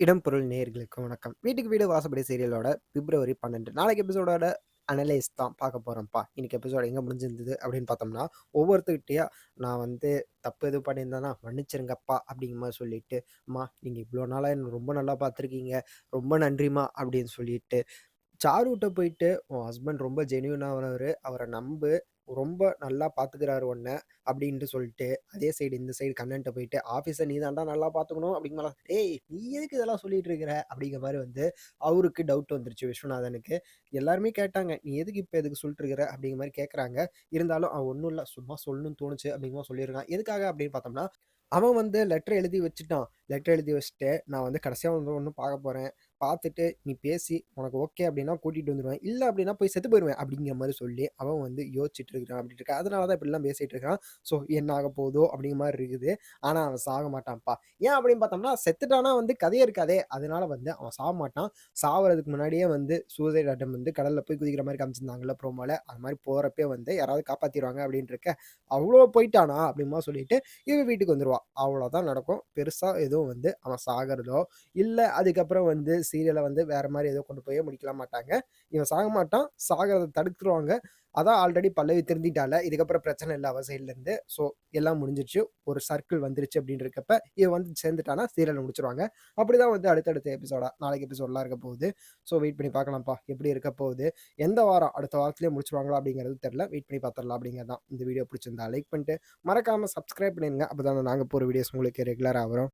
இடம் பொருள் நேயர்களுக்கு வணக்கம். வீட்டுக்கு வீடு வாசப்படி சீரியலோட பிப்ரவரி 12 நாளைக்கு எபிசோடோட அனலைஸ் தான் பார்க்க போகிறோம்ப்பா இன்னைக்கு எபிசோட் எங்கே முடிஞ்சிருந்தது அப்படின்னு பார்த்தோம்னா, ஒவ்வொருத்தர்கிட்டயா நான் வந்து தப்பு எதுவும் பண்ணியிருந்தேன்னா மன்னிச்சிருங்கப்பா அப்படிங்கிற மாதிரி சொல்லிட்டு, "அம்மா நீங்கள் இவ்வளோ நாளாக என்ன ரொம்ப நல்லா பார்த்துருக்கீங்க. ரொம்ப நன்றிம்மா" அப்படின்னு சொல்லிட்டு, சாருட்ட போயிட்டு, "உன் ஹஸ்பண்ட் ரொம்ப ஜென்யூனானவரு. அவரை நம்பு. ரொம்ப நல்லா பார்த்துக்கிறாரு உன்ன" அப்படின்ட்டு சொல்லிட்டு, அதே சைடு இந்த சைடு கண்ணன்ட்ட போயிட்டு, ஆஃபீஸை நீ தான்டா நல்லா பார்த்துக்கணும்" அப்படிங்கிற "ஏய் நீ எதுக்கு இதெல்லாம் சொல்லிட்டு இருக்கிற?" அப்படிங்கிற மாதிரி வந்து அவருக்கு டவுட் வந்துருச்சு விஸ்வநாதனுக்கு. எல்லாருமே கேட்டாங்க, "நீ எதுக்கு இப்போ எதுக்கு சொல்லிட்டு இருக்கிற?" அப்படிங்கிற மாதிரி கேட்குறாங்க இருந்தாலும் அவன் ஒன்றும் இல்லை சும்மா சொல்லணும்னு தோணுச்சு அப்படிங்கிற சொல்லியிருக்கான். எதுக்காக அப்படின்னு பார்த்தோம்னா, அவன் வந்து லெட்டர் எழுதி வச்சுட்டான். லெட்டர் எழுதி வச்சுட்டு, "நான் வந்து கடைசியாக வந்து ஒன்றும் பார்க்க போகிறேன் பார்த்துட்டு நீ பேசி உனக்கு ஓகே அப்படின்னா கூட்டிகிட்டு வந்துடுவேன் இல்லை அப்படின்னா போய் செத்து போயிடுவேன் அப்படிங்கிற மாதிரி சொல்லி அவன் வந்து யோசிச்சுட்டு இருக்கிறான் அப்படி இருக்கா அதனால தான் இப்படிலாம் பேசிகிட்டு இருக்கான். ஸோ என்ன ஆக போதோ அப்படிங்கிற மாதிரி இருக்குது. ஆனால் அவன் சாக மாட்டான்ப்பா. ஏன் அப்படின்னு பார்த்தோம்னா, செத்துட்டானா வந்து கதையே இருக்காதே. அதனால வந்து அவன் சாக மாட்டான். சாவறதுக்கு முன்னாடியே வந்து சூசைட் அட்டம் வந்து கடலில் போய் குதிக்கிற மாதிரி காமிச்சிருந்தாங்கல்ல ப்ரோமோவில் அது மாதிரி போகிறப்பே வந்து யாராவது காப்பாற்றிடுவாங்க அப்படின்ட்டு இருக்க. அவ்வளோ போயிட்டானா அப்படிமா சொல்லிட்டு, இவன் வீட்டுக்கு அவ்வளோதான் நடக்கும். பெருசாக எதுவும் வந்து அவன் சாகிறதோ இல்லை அதுக்கப்புறம் வந்து சீரியலை வந்து வேறு மாதிரி ஏதோ கொண்டு போய் முடிக்கலாம் மாட்டாங்க. இவன் சாக மாட்டான். சாகிறத தடுத்துருவாங்க. அதான் ஆல்ரெடி பல்லவி திருந்திட்டால இதுக்கப்புறம் பிரச்சனை இல்லை அவ சைட்லேருந்து ஸோ எல்லாம் முடிஞ்சிருச்சு. ஒரு சர்க்கிள் வந்துருச்சு அப்படின்னு இருக்கப்ப, இவ வந்து சேர்ந்துட்டான்னா சீரியல அப்படி அப்படிதான் வந்து அடுத்தடுத்த எபிசோடா நாளைக்கு எபிசோடெலாம் இருக்க போகுது. ஸோ வெயிட் பண்ணி பார்க்கலாம்ப்பா. எப்படி இருக்க போகுது? எந்த வாரம்? அடுத்த வாரத்துலேயே முடிச்சுருவாங்களா அப்படிங்கிறது தெரில வெயிட் பண்ணி பார்த்துடலாம் அப்படிங்கிறது தான். இந்த வீடியோ பிடிச்சிருந்தா லைக் பண்ணிட்டு, மறக்காமல் சப்ஸ்கிரைப் அப்போ தான் நாங்கள் போகிற வீடியோஸ் உங்களுக்கு ரெகுலராக வரும்.